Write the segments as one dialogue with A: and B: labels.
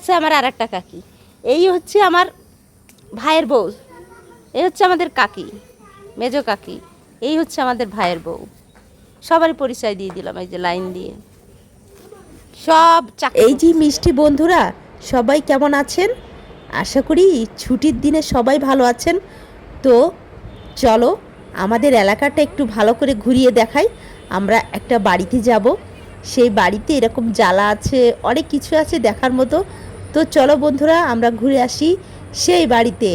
A: হচ্ছে আমার আর একটা কাকি। এই হচ্ছে আমার ভাইয়ের বউ। এই হচ্ছে আমাদের কাকি মেজ কাকি। এই হচ্ছে আমাদের ভাইয়ের বউ। সবারই পরিচয় দিয়ে দিলাম এই যে লাইন দিয়ে। সব
B: এই যে মিষ্টি বন্ধুরা সবাই কেমন আছেন? আশা করি ছুটির দিনে সবাই ভালো আছেন। তো চলো আমাদের এলাকাটা একটু ভালো করে ঘুরিয়ে দেখাই। আমরা একটা বাড়িতে যাব। সেই বাড়িতে এরকম জ্বালা আছে অনেক কিছু আছে দেখার মতো। তো চলো বন্ধুরা আমরা ঘুরে আসি সেই বাড়িতে।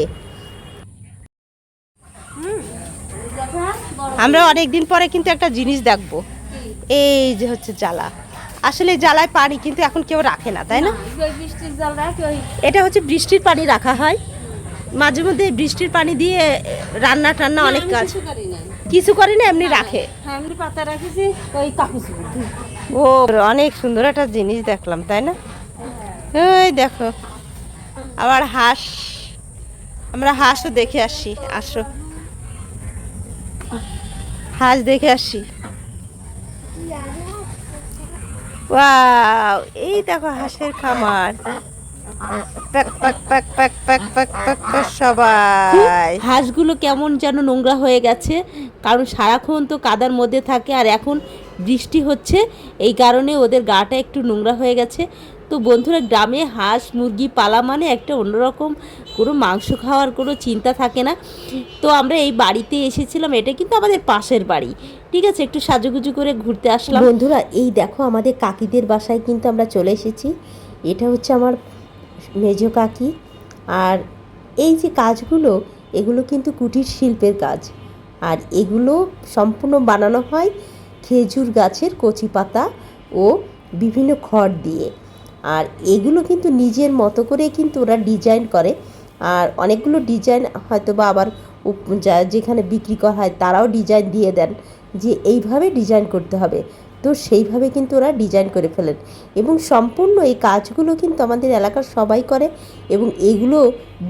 A: আমরা অনেক দিন পরে কিন্তু একটা জিনিস দেখব। এই যে হচ্ছে জ্বালা। আসলে জ্বালায় পানি কিন্তু এখন কেউ রাখে না তাই না?
C: বৃষ্টির জল রাখি
A: এটা হচ্ছে বৃষ্টির পানি রাখা হয়। মাঝে মধ্যে বৃষ্টির পানি দিয়ে রান্না টান্না অনেক কাজ
C: কিছু করি
A: না। এমনি রাখে।
C: হ্যাঁ এমনি পাতা রাখিছি ওই কাকুস।
A: ও অনেক সুন্দর একটা জিনিস দেখলাম তাই না? ওই দেখো, আবার হাঁস। আমরা হাঁসও দেখে আসি, আসো। হাঁস দেখে আসি। এই দেখো হাঁসের খামার। প্যাক প্যাক প্যাক, সবাই।
B: হাঁসগুলো কেমন যেন নোংরা হয়ে গেছে। কারণ সারাক্ষণ তো কাদার মধ্যে থাকে আর এখন বৃষ্টি হচ্ছে, এই কারণে ওদের গাটা একটু নোংরা হয়ে গেছে। তো বন্ধুরা, গ্রামে হাঁস, মুরগি, পালা মানে একটা অন্যরকম কোনো মাংস খাওয়ার কোনো চিন্তা থাকে না। তো আমরা এই বাড়িতে এসেছিলাম, এটা কিন্তু আমাদের পাশের বাড়ি। ঠিক আছে, একটু সাজুগুজু করে ঘুরতে আসলাম। বন্ধুরা, এই দেখো আমাদের কাকিদের বাসায় কিন্তু আমরা চলে এসেছি। এটা হচ্ছে আমার মেজো কাকি। আর এই যে কাজগুলো, এগুলো কিন্তু কুটির শিল্পের কাজ। আর এগুলো সম্পূর্ণ বানানো হয় খেজুর গাছের কচি পাতা ও বিভিন্ন খড় দিয়ে। আর এগুলো কিন্তু নিজের মতো করে কিন্তু ওরা ডিজাইন করে। আর অনেকগুলো ডিজাইন হয়তো বা আবার যেখানে বিক্রি করা হয় তারাও ডিজাইন দিয়ে দেন যে এইভাবে ডিজাইন করতে হবে। তো সেইভাবে কিন্তু ওরা ডিজাইন করে ফেলেন। এবং সম্পূর্ণ এই কাজগুলো কিন্তু আমাদের এলাকার সবাই করে এবং এগুলো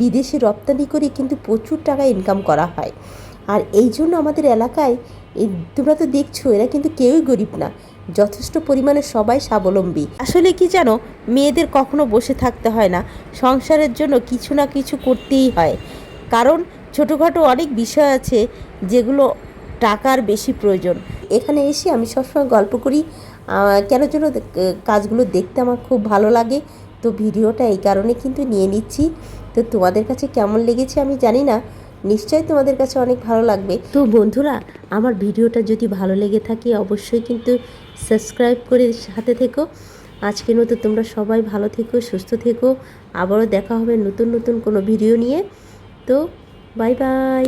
B: বিদেশে রপ্তানি করে কিন্তু প্রচুর টাকা ইনকাম করা হয়। আর এই জন্য আমাদের এলাকায় এই তোমরা তো দেখছ, এরা কিন্তু কেউই গরিব না। যথেষ্ট পরিমাণে সবাই স্বাবলম্বী। আসলে কি জানো, মেয়েদের কখনো বসে থাকতে হয় না। সংসারের জন্য কিছু না কিছু করতেই হয়। কারণ ছোটোখাটো অনেক বিষয় আছে যেগুলো টাকার বেশি প্রয়োজন। এখানে এসে আমি সবসময় গল্প করি কেন যেন কাজগুলো দেখতে আমার খুব ভালো লাগে। তো ভিডিওটা এই কারণে কিন্তু নিয়ে নিচ্ছি। তো তোমাদের কাছে কেমন লেগেছে আমি জানি না। নিশ্চয়ই তোমাদের কাছে অনেক ভালো লাগবে। তো বন্ধুরা, আমার ভিডিওটা যদি ভালো লেগে থাকে, অবশ্যই কিন্তু সাবস্ক্রাইব করে সাথে থেকো। আজকের মতো তোমরা সবাই ভালো থেকো, সুস্থ থেকো। আবারও দেখা হবে নতুন নতুন কোনো ভিডিও নিয়ে। তো বাই বাই